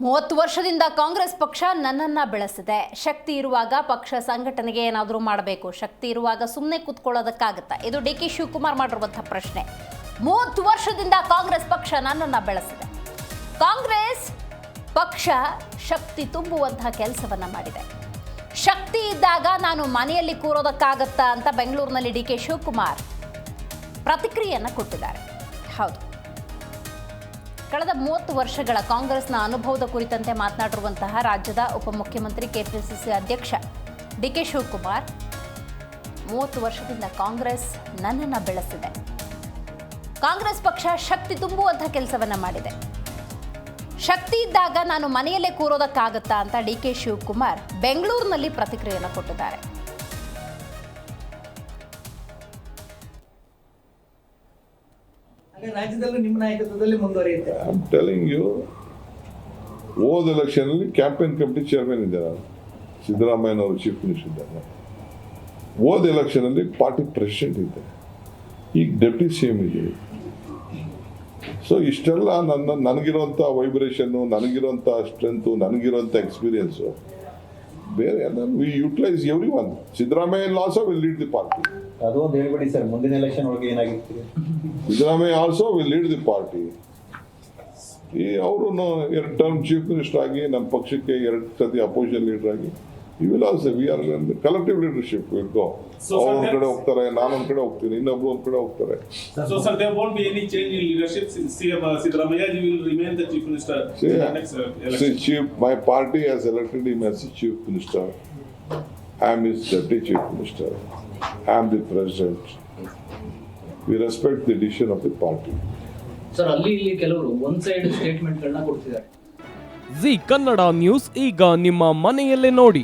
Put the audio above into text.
ಮೂವತ್ತು ವರ್ಷದಿಂದ ಕಾಂಗ್ರೆಸ್ ಪಕ್ಷ ನನ್ನನ್ನ ಬೆಳೆಸಿದೆ. ಶಕ್ತಿ ಇರುವಾಗ ಪಕ್ಷ ಸಂಘಟನೆಗೆ ಏನಾದರೂ ಮಾಡಬೇಕು. ಶಕ್ತಿ ಇರುವಾಗ ಸುಮ್ಮನೆ ಕೂತ್ಕೊಳ್ಳೋದಕ್ಕಾಗುತ್ತಾ? ಇದು ಡಿ ಕೆ ಶಿವಕುಮಾರ್ ಮಾಡಿರುವಂಥ ಪ್ರಶ್ನೆ. ಮೂವತ್ತು ವರ್ಷದಿಂದ ಕಾಂಗ್ರೆಸ್ ಪಕ್ಷ ನನ್ನನ್ನ ಬೆಳೆಸಿದೆ. ಕಾಂಗ್ರೆಸ್ ಪಕ್ಷ ಶಕ್ತಿ ತುಂಬುವಂತಹ ಕೆಲಸವನ್ನ ಮಾಡಿದೆ. ಶಕ್ತಿ ಇದ್ದಾಗ ನಾನು ಮನೆಯಲ್ಲಿ ಕೂರೋದಕ್ಕಾಗತ್ತಾ ಅಂತ ಬೆಂಗಳೂರಿನಲ್ಲಿ ಡಿ ಕೆ ಶಿವಕುಮಾರ್ ಪ್ರತಿಕ್ರಿಯೆಯನ್ನು ಕೊಟ್ಟಿದ್ದಾರೆ. ಹೌದು. ಕಳೆದ ಮೂವತ್ತು ವರ್ಷಗಳ ಕಾಂಗ್ರೆಸ್ನ ಅನುಭವದ ಕುರಿತಂತೆ ಮಾತನಾಡಿರುವಂತಹ ರಾಜ್ಯದ ಉಪಮುಖ್ಯಮಂತ್ರಿ ಕೆಪಿಸಿಸಿ ಅಧ್ಯಕ್ಷ ಡಿ ಕೆ ಶಿವಕುಮಾರ್, ಮೂವತ್ತು ವರ್ಷದಿಂದ ಕಾಂಗ್ರೆಸ್ ನನ್ನನ್ನು ಬೆಳೆಸಿದೆ. ಕಾಂಗ್ರೆಸ್ ಪಕ್ಷ ಶಕ್ತಿ ತುಂಬುವಂತಹ ಕೆಲಸವನ್ನ ಮಾಡಿದೆ. ಶಕ್ತಿ ಇದ್ದಾಗ ನಾನು ಮನೆಯಲ್ಲೇ ಕೂರೋದಕ್ಕಾಗತ್ತಾ ಅಂತ ಡಿ ಕೆ ಶಿವಕುಮಾರ್ ಬೆಂಗಳೂರಿನಲ್ಲಿ ಪ್ರತಿಕ್ರಿಯೆಯನ್ನು ಕೊಟ್ಟಿದ್ದಾರೆ. ರಾಜ್ಯದಲ್ಲೂ ನಿಮ್ಮ ನಾಯಕತ್ವದಲ್ಲಿ ಟೆಲಿಂಗ್ ಯು ಹೋದ ಎಲೆಕ್ಷನ್ ಅಲ್ಲಿ ಕ್ಯಾಂಪೇನ್ ಕಮಿಟಿ ಚೇರ್ಮನ್ ಇದ್ದೆ ನಾನು ಸಿದ್ದರಾಮಯ್ಯನವರು ಚೀಫ್ ಮಿನಿಸ್ಟರ್ ಇದ್ದಾಗ ಹೋದ ಎಲೆಕ್ಷನ್ ಅಲ್ಲಿ ಪಾರ್ಟಿ ಪ್ರೆಸಿಡೆಂಟ್ ಇದ್ದೆ ಈಗ ಡೆಪ್ಟಿ ಸಿ ಎಂ ಇದ್ದೀವಿ ಸೊ ಇಷ್ಟೆಲ್ಲ ನನ್ನ, ನನಗಿರುವಂಥ ವೈಬ್ರೇಷನ್ನು ನನಗಿರುವಂಥ ಸ್ಟ್ರೆಂತು ನನಗಿರುವಂಥ ಎಕ್ಸ್ಪೀರಿಯನ್ಸು ಬೇರೆ we utilise every one Siddaramaiah also will lead the party ಅದು ಒಂದು ಹೇಳ್ಬಿಡಿ ಸರ್ ಮುಂದಿನ ಎಲೆಕ್ಷನ್ ಒಳಗೆ ಏನಾಗಿರ್ತೀರಿ Siddaramaiah also will lead the party ಈ ಅವರು ಎರಡು ಟರ್ಮ್ ಚೀಫ್ ಮಿನಿಸ್ಟರ್ ಆಗಿ ನಮ್ಮ ಪಕ್ಷಕ್ಕೆ ಎರಡು ಸತಿ ಅಪೋಸಿಷನ್ ಲೀಡರ್ ಆಗಿ. ಈ will also we are collective leadership will go So, ಅವ್ರು sir, ಒಂದ್ ಕಡೆ that's- ಹೋಗ್ತಾರೆ ನಾನು ಒಂದ್ ಕಡೆ ಹೋಗ್ತೀನಿ ಇನ್ನೊಬ್ರು ಒಂದ್ ಕಡೆ ಹೋಗ್ತಾರೆ So, sir, there won't be any change in leadership since CM uh, Siddaramaiah ji will remain the chief minister See, in the next uh, see, election. chief, my party has elected him as the chief minister. I am his deputy chief minister. I am the president. We respect the decision of the party. Sir ಅಲ್ಲಿ ಇಲ್ಲಿ ಕೆಲವರು one side statement ಗಳನ್ನ ಕೊಡ್ತಿದ್ದಾರೆ G Kannada news ಈಗ ನಿಮ್ಮ ಮನೆಯಲ್ಲೇ ನೋಡಿ